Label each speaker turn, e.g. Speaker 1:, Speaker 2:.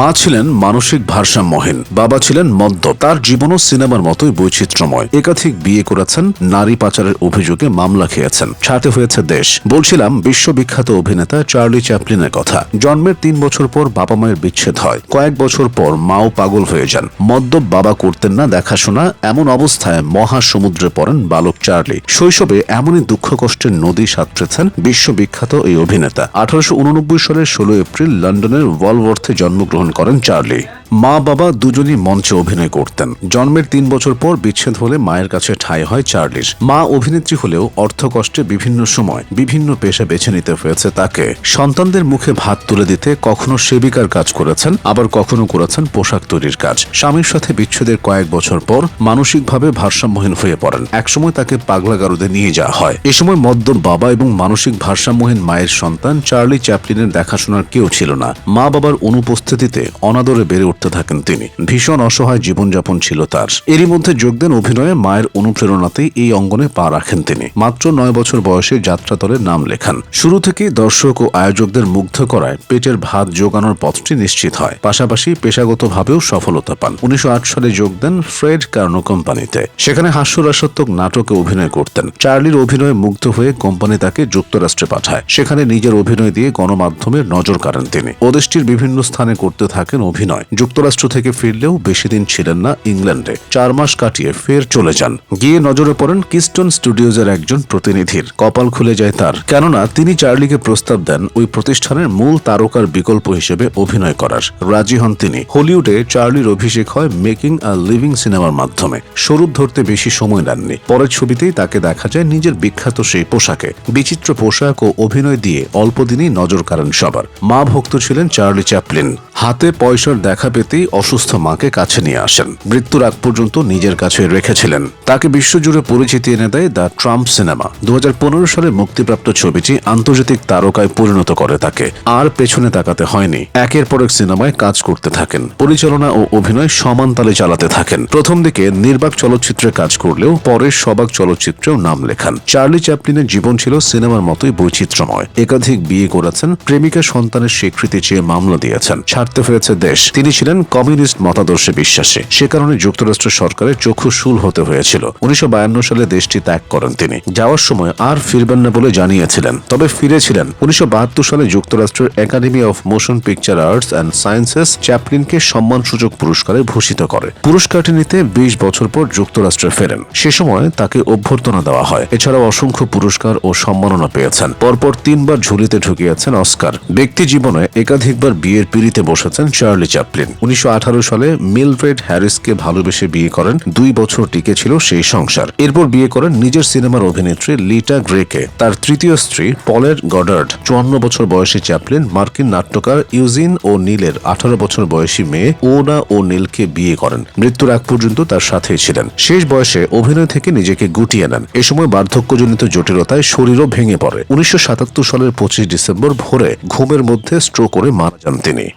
Speaker 1: মা ছিলেন মানসিক ভারসাম্যহীন, বাবা ছিলেন মদ্য, তার জীবনও সিনেমার মতোই বৈচিত্র্যময়। একাধিক বিয়ে করেছেন, নারী পাচারের অভিযোগে মামলা খেয়েছেন। ছাড়তে হয়েছে দেশ। বলছিলাম, বিশ্ববিখ্যাত অভিনেতা চার্লি চ্যাপলিনের কথা। জন্মের তিন বছর পর বাবা মায়ের বিচ্ছেদ হয়। কয়েক বছর পর মাও পাগল হয়ে যান। মদ্যপ বাবা করতেন না দেখাশোনা, এমন অবস্থায় মহাসমুদ্রে পড়েন বালক চার্লি। শৈশবে এমনই দুঃখ কষ্টের নদী সাঁতরেছেন বিশ্ববিখ্যাত এই অভিনেতা। আঠারোশো উননব্বই সালের ষোলো এপ্রিল লন্ডনের ওয়ালওয়ার্থে জন্মগ্রহণ করেন চার্লি। মা বাবা দুজনই মঞ্চে অভিনয় করতেন। জন্মের তিন বছর পর বিচ্ছেদ হলে মায়ের কাছে ঠাঁই হয় চার্লিস। মা অভিনেত্রী হলেও অর্থকষ্টে বিভিন্ন সময় বিভিন্ন পেশা বেছে নিতে হয়েছে তাকে। সন্তানদের মুখে ভাত তুলে দিতে কখনো সেবিকার কাজ করেছেন, আবার কখনো করেছেন পোশাক তৈরির কাজ। স্বামীর সাথে বিচ্ছেদের কয়েক বছর পর মানসিকভাবে ভারসাম্যহীন হয়ে পড়েন। একসময় তাকে পাগলাগারদে নিয়ে যাওয়া হয়। এ সময় মদ্য বাবা এবং মানসিক ভারসাম্যহীন মায়ের সন্তান চার্লি চ্যাপলিনের দেখাশোনার কেউ ছিল না। মা বাবার অনুপস্থিতিতে অনাদরে বেড়ে উঠতে থাকেন তিনি। ভীষণ অসহায় জীবনযাপন ছিল তার। এরই মধ্যে যোগ দেন অভিনয়ে মায়ের অনুপ্রেরণাতেই এই অঙ্গনে পা রাখেন তিনি। মাত্র নয় বছর বয়সে যাত্রাতলে নাম লেখান। শুরু থেকেই দর্শক ও আয়োজকদের মুগ্ধ করায় পেটের ভাত যোগানোর পথটি নিশ্চিত হয়। পাশাপাশি পেশাগতভাবেও সফলতা পান। উনিশশো আট সালে যোগ দেন ফ্রেড কার্নো কোম্পানিতে। সেখানে হাস্যরাসাত্মক নাটকে অভিনয় করতেন। চার্লির অভিনয়ে মুগ্ধ হয়ে কোম্পানি তাকে যুক্তরাষ্ট্রে পাঠায়। সেখানে নিজের অভিনয় দিয়ে গণমাধ্যমের নজর কাড়েন তিনি। ওদেশটির বিভিন্ন স্থানে করতে থাকেন অভিনয়। যুক্তরাষ্ট্র থেকে ফিরলেও বেশি দিন ছিলেন না ইংল্যান্ডে। চার মাস কাটিয়ে ফের চলে যান। গিয়ে নজরে পড়েন কিস্টন স্টুডিওজের একজন প্রতিনিধির। কপাল খুলে যায় তার। কেননা, তিনি চার্লিকে প্রস্তাব দেন ওই প্রতিষ্ঠানের মূল তারকার বিকল্প হিসেবে অভিনয় করার। রাজি হন তিনি। হলিউডে চার্লির অভিষেক হয় মেকিং আ লিভিং সিনেমার মাধ্যমে। স্বরূপ ধরতে বেশি সময় নেননি। পরের ছবিতেই তাকে দেখা যায় নিজের বিখ্যাত সেই পোশাকে। বিচিত্র পোশাক ও অভিনয় দিয়ে অল্প দিনেই নজর কাড়েন সবার। মা ভক্ত ছিলেন চার্লি চ্যাপলিন। হাতে পয়সার দেখা পেতেই অসুস্থ মাকে কাছে নিয়ে আসেন। মৃত্যুর আগ পর্যন্ত নিজের কাছে রেখেছিলেন। তাকে বিশ্বজুড়ে পরিচিতি এনে দেয় দ্য ট্রাম্প সিনেমা। দু সালে মুক্তিপ্রাপ্ত ছবিটি আন্তর্জাতিক তারকায় পরিণত করে তাকে। আর পেছনে তাকাতে হয়নি। একের পর এক সিনেমায় কাজ করতে থাকেন। পরিচালনা ও অভিনয় সমান তালে চালাতে থাকেন। প্রথম দিকে নির্বাক চলচ্চিত্রে কাজ করলেও পরে সবাক চলচ্চিত্রেও নাম লেখান। চার্লি চ্যাপলিনের জীবন ছিল সিনেমার মতোই বৈচিত্র্যময়। একাধিক বিয়ে করেছেন। প্রেমিকা সন্তানের স্বীকৃতি চেয়ে মামলা দিয়েছেন। ছাড়তে হয়েছে দেশ। তিনি ছিলেন কমিউনিস্ট মতাদর্শে বিশ্বাসী। সে কারণে যুক্তরাষ্ট্র সরকারের চক্ষু শুল হতে হয়েছিল। উনিশশো বায়ান্ন সালে দেশটি ত্যাগ করেন তিনি। যাওয়ার সময় আর ফিরবেন না বলে জানিয়েছিলেন। তবে ফিরেছিলেন। উনিশশো বাহাত্তর সালে যুক্তরাষ্ট্রের Academy of Motion Picture Arts and Sciences চ্যাপলিনকে সম্মানসূচক পুরস্কারে ভূষিত করে। পুরস্কারটি নিতে বিশ বছর পর যুক্তরাষ্ট্রে ফেরেন। সে সময় তাকে অভ্যর্থনা দেওয়া হয়। এছাড়াও অসংখ্য পুরস্কার ও সম্মাননা পেয়েছেন। পরপর তিনবার ঝুলিতে ঢুকিয়েছেন অস্কার। ব্যক্তি জীবনে একাধিকবার বিয়ের পিড়িতে বসেছেন চার্লি চ্যাপলিন। উনিশশো আঠারো সালে মিলফ্রেড হ্যারিসকে ভালোবেসে বিয়ে করেন। দুই বছর টিকে ছিল সেই সংসার। এরপর বিয়ে করেন নিজের সিনেমার অভিনেত্রী লিটা গ্রেকে। তার তৃতীয় স্ত্রী পলের গডার্ড। চুয়ান্ন বছর বয়সী চ্যাপলিন, মার্কিন নাট্যকার ইউজিন ও নীলের আঠারো বছর বয়সী মেয়ে ওনা ও নীলকে বিয়ে করেন। মৃত্যুর আগ পর্যন্ত তার সাথেই ছিলেন। শেষ বয়সে অভিনয় থেকে নিজেকে গুটিয়ে নেন। এ সময় বার্ধক্যজনিত জটিলতায় শরীরও ভেঙে পড়ে। উনিশশো সাতাত্তর সালের পঁচিশ ডিসেম্বর ভোরে ঘুমের মধ্যে স্ট্রোক করে মারা যান তিনি।